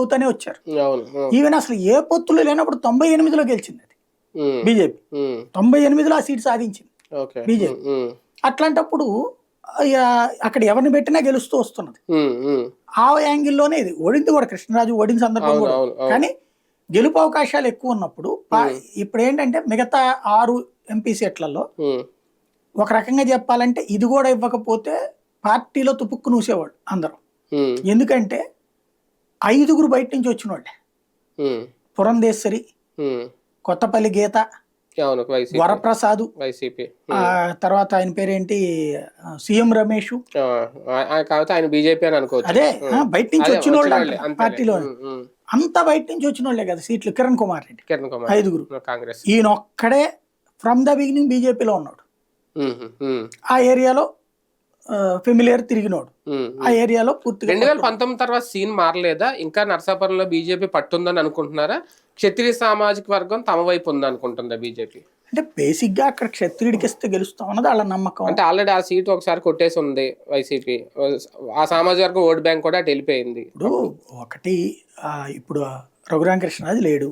అవుతానే వచ్చారు. ఈవెన్ అసలు ఏ పొత్తులు లేనప్పుడు తొంభై ఎనిమిదిలో గెలిచింది అది. బీజేపీ. తొంభై ఎనిమిదిలో ఆ సీట్ సాధించింది. బీజేపీ. అట్లాంటప్పుడు అక్కడ ఎవరిని పెట్టినా గెలుస్తూ వస్తున్నది. ఆ యాంగిల్లోనే ఇది. ఓడింది కూడా కృష్ణరాజు ఓడిన సందర్భం కూడా. కానీ గెలుపు అవకాశాలు ఎక్కువ ఉన్నప్పుడు ఇప్పుడు ఏంటంటే మిగతా ఆరు ఎంపీ సీట్లలో ఒక రకంగా చెప్పాలంటే ఇది కూడా ఇవ్వకపోతే పార్టీలో తుపుక్కు నూసేవాడు అందరూ. ఎందుకంటే ఐదుగురు బయట నుంచి వచ్చిన వాళ్ళే పురంధేశ్వరి కొత్తపల్లి గీత వరప్రసాద్ తర్వాత ఆయన పేరేంటి? సీఎం రమేష్. ఆయన బీజేపీ అని అనుకోవచ్చు. అదే బయట నుంచి వచ్చిన వాళ్ళు. పార్టీలో. అంతా బయట నుంచి వచ్చిన వాళ్ళే కదా సీట్లు. కిరణ్ కుమార్ రెడ్డి. కిరణ్ కుమార్ ఐదుగురు. కాంగ్రెస్. ఈయన ఒక్కడే ఫ్రమ్ ద బిగినింగ్ బీజేపీలో ఉన్నాడు. ఆ ఏరియాలో ఫెమిలియర్ తిరిగినోడు. ఆ ఏరియాలో పూర్తిగా రెండు వేల పంతొమ్మిది తర్వాత సీన్ మారలేదా? ఇంకా నర్సాపురంలో బీజేపీ పట్టుందని అనుకుంటున్నారా? క్షత్రియ సామాజిక వర్గం తమ వైపు ఉంది అనుకుంటుందా బీజేపీ? అంటే బేసిక్గా అక్కడ క్షత్రియుడికి ఇస్తే గెలుస్తాం అన్నది వాళ్ళ నమ్మకం. అంటే ఆల్రెడీ ఆ సీట్ ఒకసారి కొట్టేసి ఉంది వైసీపీ. ఆ సామాజిక వర్గం ఓట్ బ్యాంక్ కూడా అటు వెళ్ళిపోయింది. ఇప్పుడు ఒకటి ఇప్పుడు రఘురామ కృష్ణరాజు లేడు